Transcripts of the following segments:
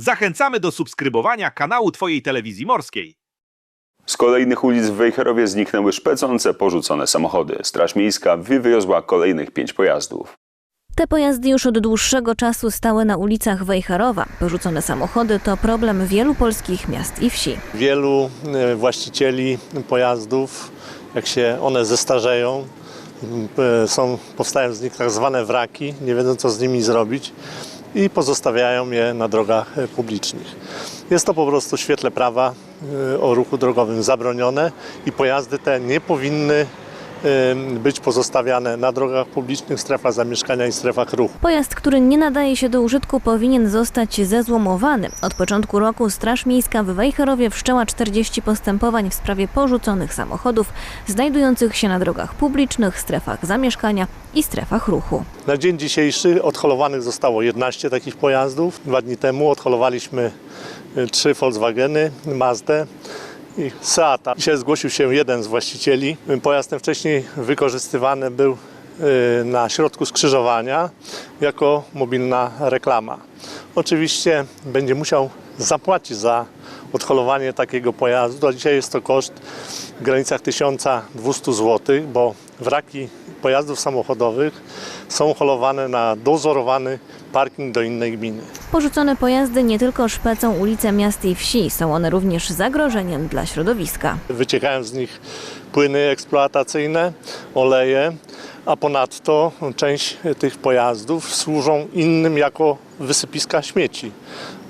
Zachęcamy do subskrybowania kanału Twojej Telewizji Morskiej. Z kolejnych ulic w Wejherowie zniknęły szpecące, porzucone samochody. Straż Miejska wywiozła kolejnych pięć pojazdów. Te pojazdy już od dłuższego czasu stały na ulicach Wejherowa. Porzucone samochody to problem wielu polskich miast i wsi. Wielu e, właścicieli pojazdów, jak się one zestarzeją, e, są, powstają z nich tak zwane wraki, nie wiedzą co z nimi zrobić i pozostawiają je na drogach e, publicznych. Jest to po prostu w świetle prawa e, o ruchu drogowym zabronione i pojazdy te nie powinny być pozostawiane na drogach publicznych, strefach zamieszkania i strefach ruchu. Pojazd, który nie nadaje się do użytku, powinien zostać zezłomowany. Od początku roku Straż Miejska w Wejherowie wszczęła 40 postępowań w sprawie porzuconych samochodów znajdujących się na drogach publicznych, strefach zamieszkania i strefach ruchu. Na dzień dzisiejszy odholowanych zostało 11 takich pojazdów. Dwa dni temu odholowaliśmy y, trzy Volkswageny, Mazdę i Seata. Dzisiaj zgłosił się jeden z właścicieli. Pojazd ten wcześniej wykorzystywany był y, na środku skrzyżowania jako mobilna reklama. Oczywiście będzie musiał zapłacić za odholowanie takiego pojazdu, a dzisiaj jest to koszt w granicach 1200 zł, bo wraki pojazdów samochodowych są holowane na dozorowany parking do innej gminy. Porzucone pojazdy nie tylko szpecą ulice miast i wsi, są one również zagrożeniem dla środowiska. Wyciekają z nich płyny eksploatacyjne, oleje, a ponadto część tych pojazdów służą innym jako wysypiska śmieci.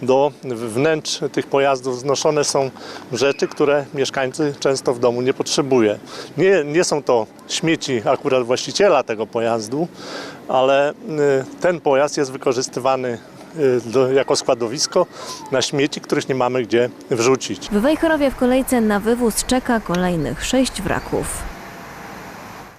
Do wnętrz tych pojazdów znoszone są rzeczy, które mieszkańcy często w domu nie potrzebują. Nie, nie są to śmieci akurat właściciela tego pojazdu, ale y, ten pojazd jest wykorzystywany y, do, jako składowisko na śmieci, których nie mamy gdzie wrzucić. W Wejherowie w kolejce na wywóz czeka kolejnych sześć wraków.